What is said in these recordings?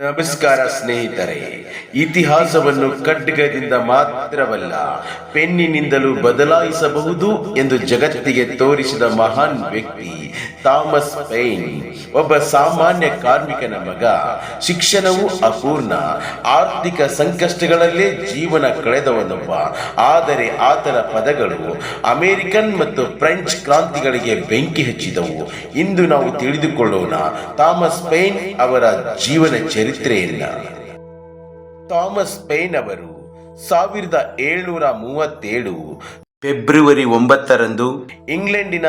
ನಮಸ್ಕಾರ ಸ್ನೇಹಿತರೆ, ಇತಿಹಾಸವನ್ನು ಖಡ್ಗದಿಂದ ಮಾತ್ರವಲ್ಲ, ಪೆನ್ನಿನಿಂದಲೂ ಬದಲಾಯಿಸಬಹುದು ಎಂದು ಜಗತ್ತಿಗೆ ತೋರಿಸಿದ ಮಹಾನ್ ವ್ಯಕ್ತಿ ಥಾಮಸ್ ಪೈನ್. ಒಬ್ಬ ಸಾಮಾನ್ಯ ಕಾರ್ಮಿಕನ ಮಗ. ಶಿಕ್ಷಣವು ಅಪೂರ್ಣ. ಆರ್ಥಿಕ ಸಂಕಷ್ಟಗಳಲ್ಲೇ ಜೀವನ ಕಳೆದವನೊಬ್ಬ. ಆದರೆ ಆತನ ಪದಗಳು ಅಮೆರಿಕನ್ ಮತ್ತು ಫ್ರೆಂಚ್ ಕ್ರಾಂತಿಗಳಿಗೆ ಬೆಂಕಿ ಹಚ್ಚಿದವು. ಇಂದು ನಾವು ತಿಳಿದುಕೊಳ್ಳೋಣ, ಥಾಮಸ್ ಪೈನ್ ಅವರ ಜೀವನ ಚರಿತ್ರೆಯನ್ನ ಥಾಮಸ್ ಪೇನ್ ಅವರು ಸಾವಿರದ ಏಳ್ನೂರ ಮೂವತ್ತೇಳು ಫೆಬ್ರವರಿ ಒಂಬತ್ತರಂದು ಇಂಗ್ಲೆಂಡಿನ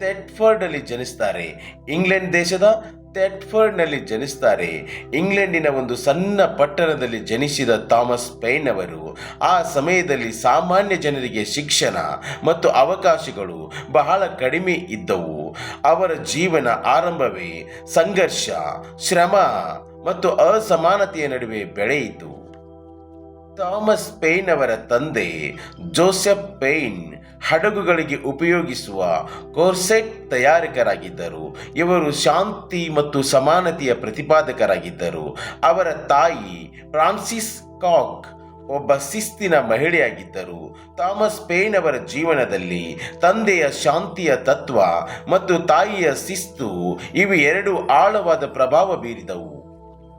ಥೆಟ್ಫರ್ಡ್ನಲ್ಲಿ ಜನಿಸ್ತಾರೆ. ಇಂಗ್ಲೆಂಡ್ ದೇಶದ ಥೆಟ್ಫರ್ಡ್ನಲ್ಲಿ ಜನಿಸ್ತಾರೆ. ಇಂಗ್ಲೆಂಡಿನ ಒಂದು ಸಣ್ಣ ಪಟ್ಟಣದಲ್ಲಿ ಜನಿಸಿದ ಥಾಮಸ್ ಪೈನ್ ಅವರು ಆ ಸಮಯದಲ್ಲಿ ಸಾಮಾನ್ಯ ಜನರಿಗೆ ಶಿಕ್ಷಣ ಮತ್ತು ಅವಕಾಶಗಳು ಬಹಳ ಕಡಿಮೆ ಇದ್ದವು. ಅವರ ಜೀವನ ಆರಂಭವೇ ಸಂಘರ್ಷ ಶ್ರಮ ಮತ್ತು ಅಸಮಾನತೆಯ ನಡುವೆ ಬೆಳೆಯಿತು. ಥಾಮಸ್ ಪೇನ್ ಅವರ ತಂದೆ ಜೋಸೆಫ್ ಪೇನ್ ಹಡಗುಗಳಿಗೆ ಉಪಯೋಗಿಸುವ ಕೋರ್ಸೆಟ್ ತಯಾರಕರಾಗಿದ್ದರು. ಇವರು ಶಾಂತಿ ಮತ್ತು ಸಮಾನತೆಯ ಪ್ರತಿಪಾದಕರಾಗಿದ್ದರು. ಅವರ ತಾಯಿ ಫ್ರಾನ್ಸಿಸ್ ಕಾಕ್ ಒಬ್ಬ ಶಿಸ್ತಿನ ಮಹಿಳೆಯಾಗಿದ್ದರು. ಥಾಮಸ್ ಪೇನ್ ಅವರ ಜೀವನದಲ್ಲಿ ತಂದೆಯ ಶಾಂತಿಯ ತತ್ವ ಮತ್ತು ತಾಯಿಯ ಶಿಸ್ತು ಇವು ಎರಡು ಆಳವಾದ ಪ್ರಭಾವ ಬೀರಿದವು.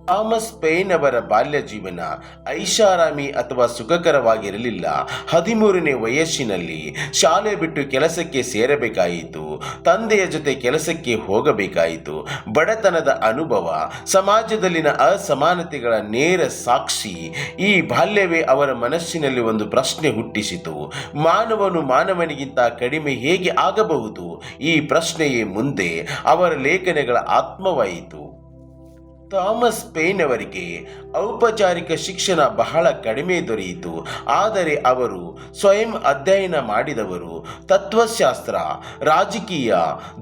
ಥಾಮಸ್ ಪೇನ್ ಅವರ ಬಾಲ್ಯ ಜೀವನ ಐಷಾರಾಮಿ ಅಥವಾ ಸುಖಕರವಾಗಿರಲಿಲ್ಲ. ಹದಿಮೂರನೇ ವಯಸ್ಸಿನಲ್ಲಿ ಶಾಲೆ ಬಿಟ್ಟು ಕೆಲಸಕ್ಕೆ ಸೇರಬೇಕಾಯಿತು. ತಂದೆಯ ಜೊತೆ ಕೆಲಸಕ್ಕೆ ಹೋಗಬೇಕಾಯಿತು. ಬಡತನದ ಅನುಭವ, ಸಮಾಜದಲ್ಲಿನ ಅಸಮಾನತೆಗಳ ನೇರ ಸಾಕ್ಷಿ, ಈ ಬಾಲ್ಯವೇ ಅವರ ಮನಸ್ಸಿನಲ್ಲಿ ಒಂದು ಪ್ರಶ್ನೆ ಹುಟ್ಟಿಸಿತು. ಮಾನವನು ಮಾನವನಿಗಿಂತ ಕಡಿಮೆ ಹೇಗೆ ಆಗಬಹುದು? ಈ ಪ್ರಶ್ನೆಯೇ ಮುಂದೆ ಅವರ ಲೇಖನಗಳ ಆತ್ಮವಾಯಿತು. ಥಾಮಸ್ ಪೇನ್ ಅವರಿಗೆ ಔಪಚಾರಿಕ ಶಿಕ್ಷಣ ಬಹಳ ಕಡಿಮೆ ದೊರೆಯಿತು. ಆದರೆ ಅವರು ಸ್ವಯಂ ಅಧ್ಯಯನ ಮಾಡಿದವರು, ತತ್ವಶಾಸ್ತ್ರ, ರಾಜಕೀಯ,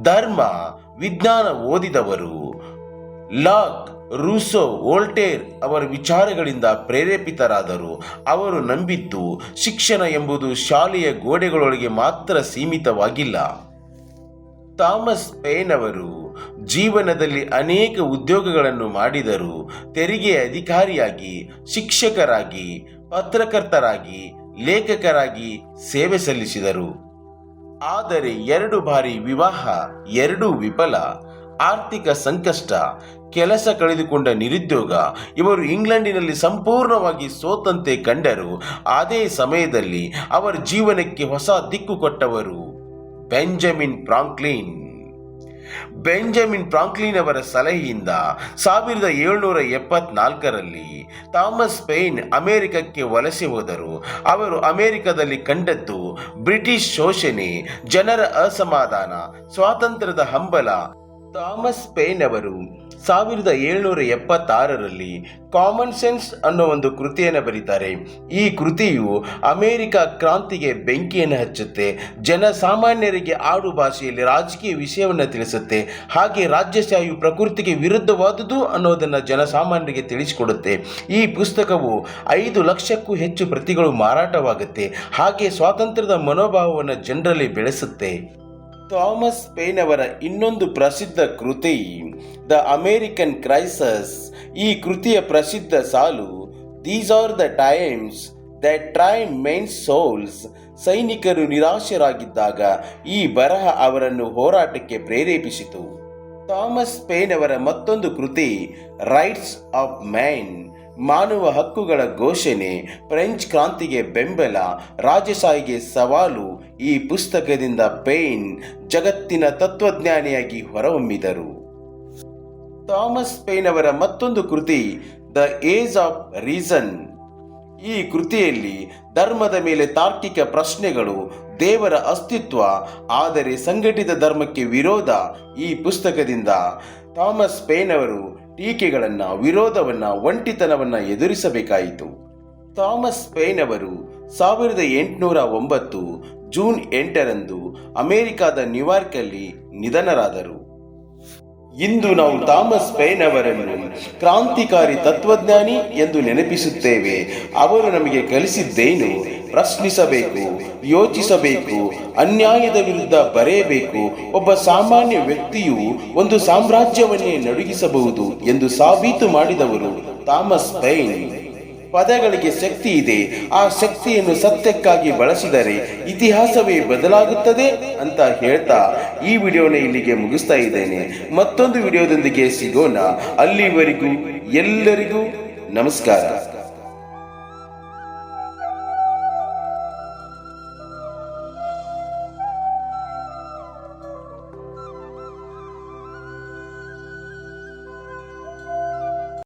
ಧರ್ಮ, ವಿಜ್ಞಾನ ಓದಿದವರು. ಲಾಕ್, ರೂಸೋ, ವೋಲ್ಟೇರ್ ಅವರ ವಿಚಾರಗಳಿಂದ ಪ್ರೇರೇಪಿತರಾದರು. ಅವರು ನಂಬಿದ್ದು ಶಿಕ್ಷಣ ಎಂಬುದು ಶಾಲೆಯ ಗೋಡೆಗಳೊಳಗೆ ಮಾತ್ರ ಸೀಮಿತವಾಗಿಲ್ಲ. ಥಾಮಸ್ ಪೇನ್ ಅವರು ಜೀವನದಲ್ಲಿ ಅನೇಕ ಉದ್ಯೋಗಗಳನ್ನು ಮಾಡಿದರು ತೆರಿಗೆ ಅಧಿಕಾರಿಯಾಗಿ, ಶಿಕ್ಷಕರಾಗಿ, ಪತ್ರಕರ್ತರಾಗಿ, ಲೇಖಕರಾಗಿ ಸೇವೆ ಸಲ್ಲಿಸಿದರು. ಆದರೆ ಎರಡು ಬಾರಿ ವಿವಾಹ, ಎರಡೂ ವಿಫಲ, ಆರ್ಥಿಕ ಸಂಕಷ್ಟ, ಕೆಲಸ ಕಳೆದುಕೊಂಡ ನಿರುದ್ಯೋಗ, ಇವರು ಇಂಗ್ಲೆಂಡಿನಲ್ಲಿ ಸಂಪೂರ್ಣವಾಗಿ ಸೋತಂತೆ ಕಂಡರು. ಅದೇ ಸಮಯದಲ್ಲಿ ಅವರ ಜೀವನಕ್ಕೆ ಹೊಸ ದಿಕ್ಕು ಕೊಟ್ಟವರು ಬೆಂಜಮಿನ್ ಫ್ರಾಂಕ್ಲಿನ್. ಬೆಂಜಮಿನ್ ಫ್ರಾಂಕ್ಲಿನ್ ಅವರ ಸಲಹೆಯಿಂದ ಸಾವಿರದ ಏಳುನೂರ ಎಪ್ಪತ್ನಾಲ್ಕರಲ್ಲಿ ಥಾಮಸ್ ಪೇನ್ ಅಮೆರಿಕಕ್ಕೆ ವಲಸೆ ಹೋದರು. ಅವರು ಅಮೆರಿಕದಲ್ಲಿ ಕಂಡದ್ದು ಬ್ರಿಟಿಷ್ ಶೋಷಣೆ, ಜನರ ಅಸಮಾಧಾನ, ಸ್ವಾತಂತ್ರ್ಯದ ಹಂಬಲ ಥಾಮಸ್ ಪೇನ್ ಅವರು. ಸಾವಿರದ ಏಳ್ನೂರ ಎಪ್ಪತ್ತಾರರಲ್ಲಿ ಕಾಮನ್ ಸೆನ್ಸ್ ಅನ್ನೋ ಒಂದು ಕೃತಿಯನ್ನು ಬರೀತಾರೆ. ಈ ಕೃತಿಯು ಅಮೇರಿಕ ಕ್ರಾಂತಿಗೆ ಬೆಂಕಿಯನ್ನು ಹಚ್ಚುತ್ತೆ. ಜನಸಾಮಾನ್ಯರಿಗೆ ಆಡು ಭಾಷೆಯಲ್ಲಿ ರಾಜಕೀಯ ವಿಷಯವನ್ನು ತಿಳಿಸುತ್ತೆ. ಹಾಗೆ ರಾಜ್ಯಶಾಹಿಯು ಪ್ರಕೃತಿಗೆ ವಿರುದ್ಧವಾದುದು ಅನ್ನೋದನ್ನು ಜನಸಾಮಾನ್ಯರಿಗೆ ತಿಳಿಸಿಕೊಡುತ್ತೆ. ಈ ಪುಸ್ತಕವು ಐದು ಲಕ್ಷಕ್ಕೂ ಹೆಚ್ಚು ಪ್ರತಿಗಳು ಮಾರಾಟವಾಗುತ್ತೆ. ಹಾಗೆ ಸ್ವಾತಂತ್ರ್ಯದ ಮನೋಭಾವವನ್ನು ಜನರಲ್ಲಿ ಬೆಳೆಸುತ್ತೆ. ಥಾಮಸ್ ಪೇನ್ ಅವರ ಇನ್ನೊಂದು ಪ್ರಸಿದ್ಧ ಕೃತಿ, ದ ಅಮೇರಿಕನ್ ಕ್ರೈಸಸ್. ಈ ಕೃತಿಯ ಪ್ರಸಿದ್ಧ ಸಾಲು these are the times the try men souls ಸೈನಿಕರು ನಿರಾಶರಾಗಿದ್ದಾಗ ಈ ಬರಹ ಅವರನ್ನು ಹೋರಾಟಕ್ಕೆ ಪ್ರೇರೇಪಿಸಿತು. ಥಾಮಸ್ ಪೇನ್ ಅವರ ಮತ್ತೊಂದು ಕೃತಿ ರೈಟ್ಸ್ ಆಫ್ ಮ್ಯಾನ್ ಮಾನವ ಹಕ್ಕುಗಳ ಘೋಷಣೆ, ಫ್ರೆಂಚ್ ಕ್ರಾಂತಿಗೆ ಬೆಂಬಲ ರಾಜಶಾಹಿಗೆ ಸವಾಲು, ಈ ಪುಸ್ತಕದಿಂದ ಪೇನ್ ಜಗತ್ತಿನ ತತ್ವಜ್ಞಾನಿಯಾಗಿ ಹೊರಹೊಮ್ಮಿದರು. ಥಾಮಸ್ ಪೇನ್ ಅವರ ಮತ್ತೊಂದು ಕೃತಿ, ದ ಏಜ್ ಆಫ್ ರೀಸನ್. ಈ ಕೃತಿಯಲ್ಲಿ ಧರ್ಮದ ಮೇಲೆ ತಾರ್ಕಿಕ ಪ್ರಶ್ನೆಗಳು, ದೇವರ ಅಸ್ತಿತ್ವ, ಆದರೆ ಸಂಘಟಿತ ಧರ್ಮಕ್ಕೆ ವಿರೋಧ ಈ ಪುಸ್ತಕದಿಂದ. ಥಾಮಸ್ ಪೇನ್ ಅವರು ಟೀಕೆಗಳನ್ನು, ವಿರೋಧವನ್ನು, ಒಂಟಿತನವನ್ನು ಎದುರಿಸಬೇಕಾಯಿತು. ಥಾಮಸ್ ಪೇನ್ ಅವರು ಸಾವಿರದ ಎಂಟುನೂರ ಒಂಬತ್ತು ಜೂನ್ ಎಂಟರಂದು ಅಮೆರಿಕದ ನ್ಯೂಯಾರ್ಕಲ್ಲಿ ನಿಧನರಾದರು. ಇಂದು ನಾವು ಥಾಮಸ್ ಪೇನ್ ಅವರನ್ನು ಕ್ರಾಂತಿಕಾರಿ ತತ್ವಜ್ಞಾನಿ ಎಂದು ನೆನಪಿಸುತ್ತೇವೆ. ಅವರು ನಮಗೆ ಕಲಿಸಿದ್ದೇನು? ಪ್ರಶ್ನಿಸಬೇಕು, ಯೋಚಿಸಬೇಕು, ಅನ್ಯಾಯದ ವಿರುದ್ಧ ಬರೆಯಬೇಕು. ಒಬ್ಬ ಸಾಮಾನ್ಯ ವ್ಯಕ್ತಿಯು ಒಂದು ಸಾಮ್ರಾಜ್ಯವನ್ನೇ ನಡುಗಿಸಬಹುದು ಎಂದು ಸಾಬೀತು ಮಾಡಿದವರು ಥಾಮಸ್ ಪೈನ್. ಪದಗಳಿಗೆ ಶಕ್ತಿ ಇದೆ. ಆ ಶಕ್ತಿಯನ್ನು ಸತ್ಯಕ್ಕಾಗಿ ಬಳಸಿದರೆ ಇತಿಹಾಸವೇ ಬದಲಾಗುತ್ತದೆ ಅಂತ ಹೇಳ್ತಾ ಈ ವಿಡಿಯೋನ ಇಲ್ಲಿಗೆ ಮುಗಿಸ್ತಾ ಇದ್ದೇನೆ. ಮತ್ತೊಂದು ವಿಡಿಯೋದೊಂದಿಗೆ ಸಿಗೋಣ. ಅಲ್ಲಿವರೆಗೂ ಎಲ್ಲರಿಗೂ ನಮಸ್ಕಾರ.